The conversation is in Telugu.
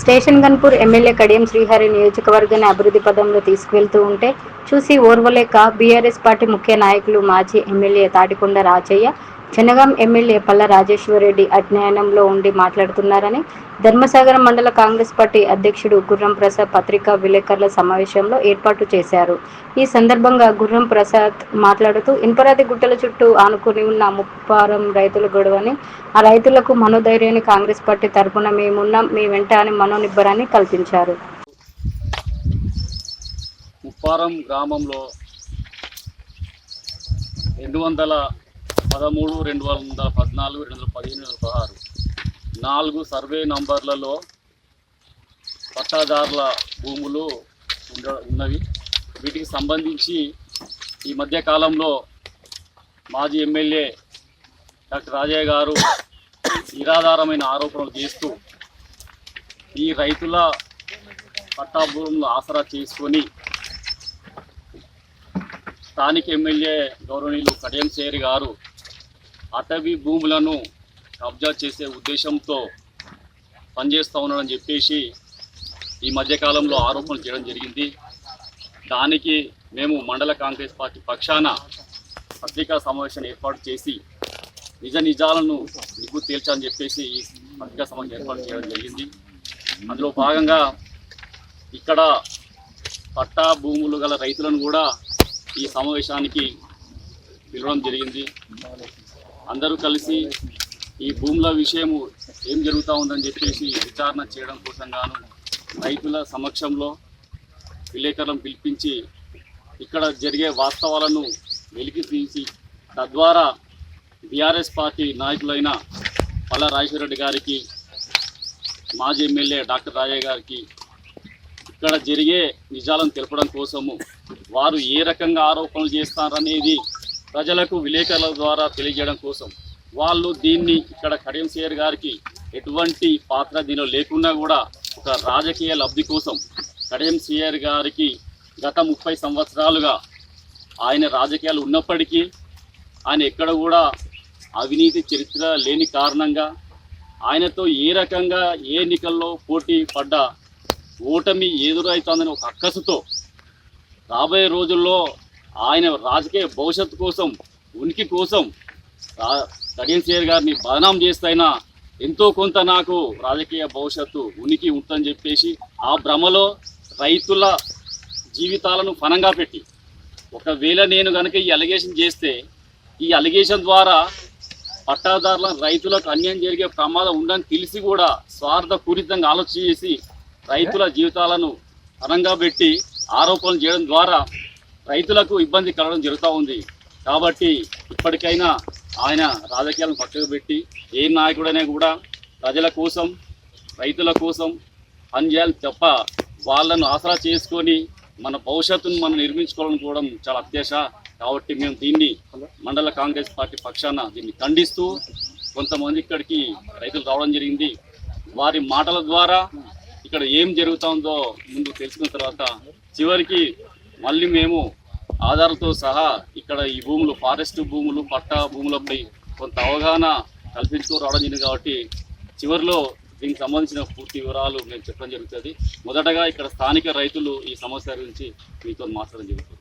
స్టేషన్ గన్పూర్ ఎమ్మెల్యే కడియం శ్రీహరి నియోజకవర్గాన్ని అభివృద్ధి పదంలో తీసుకువెళ్తూ ఉంటే చూసి ఓర్వలేక బీఆర్ఎస్ పార్టీ ముఖ్య నాయకులు మాజీ ఎమ్మెల్యే తాటికొండ రాజయ్య చెనగాం ఎమ్మెల్యే పల్ల రాజేశ్వరరెడ్డి అజ్ఞానంలో ఉండి మాట్లాడుతున్నారని ధర్మసాగరం మండల కాంగ్రెస్ పార్టీ అధ్యక్షుడు గుర్రం ప్రసాద్ పత్రికా విలేకరుల సమావేశంలో ఏర్పాటు చేశారు. ఈ సందర్భంగా గుర్రం ప్రసాద్ మాట్లాడుతూ ఇన్పరాది గుట్టల చుట్టూ ఆనుకుని ఉన్న ముప్పారం రైతుల గొడవని ఆ రైతులకు మనోధైర్యాన్ని కాంగ్రెస్ పార్టీ తరపున మేమున్నాం మీ వెంట అని మనోనిబ్బరాన్ని కల్పించారు. ముప్పారం గ్రామంలో రెండు వందల పదమూడు రెండు వందల పద్నాలుగు రెండు వందల పదిహేను రెండు వందల పదహారు. నాలుగు సర్వే నంబర్లలో పట్టాదారుల భూములు ఉండ ఉన్నవి. వీటికి సంబంధించి ఈ మధ్యకాలంలో మాజీ ఎమ్మెల్యే డాక్టర్ రాజయ్య గారు నిరాధారమైన ఆరోపణలు చేస్తూ ఈ రైతుల పట్టా భూములు ఆసరా చేసుకొని స్థానిక ఎమ్మెల్యే గౌరవనీయులు కడియం సేరి గారు అటవీ భూములను కబ్జా చేసే ఉద్దేశంతో పనిచేస్తూ ఉన్నాడని చెప్పేసి ఈ మధ్యకాలంలో ఆరోపణలు చేయడం జరిగింది. దానికి మేము మండల కాంగ్రెస్ పార్టీ పక్షాన పత్రికా సమావేశం ఏర్పాటు చేసి నిజ నిజాలను నిగ్గు తేల్చాలని చెప్పేసి ఈ పత్రికా సమావేశం ఏర్పాటు చేయడం జరిగింది. అందులో భాగంగా ఇక్కడ పట్టా భూములు గల రైతులను కూడా ఈ సమావేశానికి పిలవడం జరిగింది. అందరూ కలిసి ఈ భూముల విషయము ఏం జరుగుతూ ఉందని చెప్పేసి విచారణ చేయడం కోసం గాను రైతుల సమక్షంలో విలేకరులను పిలిపించి ఇక్కడ జరిగే వాస్తవాలను వెలికి తీసి తద్వారా బీఆర్ఎస్ పార్టీ నాయకులైన పల్ల రెడ్డి గారికి మాజీ ఎమ్మెల్యే డాక్టర్ రాజయ్య గారికి ఇక్కడ జరిగే నిజాలను తెలపడం కోసము వారు ఏ రకంగా ఆరోపణలు చేస్తారనేది ప్రజలకు విలేకరుల ద్వారా తెలియజేయడం కోసం వాళ్ళు దీన్ని ఇక్కడ కడియం సేర్ గారికి ఎటువంటి పాత్ర దీనిలో లేకున్నా కూడా ఒక రాజకీయ లబ్ధి కోసం కడియం గారికి గత ముప్పై సంవత్సరాలుగా ఆయన రాజకీయాలు ఉన్నప్పటికీ ఆయన ఎక్కడ కూడా అవినీతి చరిత్ర లేని కారణంగా ఆయనతో ఏ రకంగా ఏ ఎన్నికల్లో పోటీ పడ్డ ఓటమి ఎదురవుతుందని ఒక అక్కసుతో రాబోయే రోజుల్లో ఆయన రాజకీయ భవిష్యత్తు కోసం ఉనికి కోసం రా- కడియం సేర్ గారిని బదనాం చేస్తైనా ఎంతో కొంత నాకు రాజకీయ భవిష్యత్తు ఉనికి ఉంటుందని చెప్పేసి ఆ భ్రమలో రైతుల జీవితాలను ఫనంగా పెట్టి ఒకవేళ నేను కనుక ఈ అలిగేషన్ చేస్తే ఈ అలిగేషన్ ద్వారా పట్టాదారుల రైతులకు అన్యాయం జరిగే ప్రమాదం ఉందని తెలిసి కూడా స్వార్థపూరితంగా ఆలోచన చేసి రైతుల జీవితాలను పరంగా పెట్టి ఆరోపణలు చేయడం ద్వారా రైతులకు ఇబ్బంది కలగడం జరుగుతూ ఉంది. కాబట్టి ఇప్పటికైనా ఆయన రాజకీయాలను పక్కకు పెట్టి ఏ నాయకుడైనా కూడా ప్రజల కోసం రైతుల కోసం పనిచేయాలి తప్ప వాళ్ళను ఆసరా చేసుకొని మన భవిష్యత్తును మనం నిర్మించుకోవాలనుకోవడం చాలా అత్యాశ. కాబట్టి మేము దీన్ని మండల కాంగ్రెస్ పార్టీ పక్షాన దీన్ని ఖండిస్తూ కొంతమంది ఇక్కడికి రైతులు రావడం జరిగింది. వారి మాటల ద్వారా ఇక్కడ ఏం జరుగుతుందో ముందు తెలుసుకున్న తర్వాత చివరికి మళ్ళీ మేము ఆధారాలతో సహా ఇక్కడ ఈ భూములు ఫారెస్ట్ భూములు పట్టా భూములపై కొంత అవగాహన కల్పించుకు రావడం జరిగింది కాబట్టి చివరిలో దీనికి సంబంధించిన పూర్తి వివరాలు మేము చెప్పడం జరుగుతుంది. మొదటగా ఇక్కడ స్థానిక రైతులు ఈ సమస్య గురించి మీతో మాట్లాడడం జరుగుతుంది.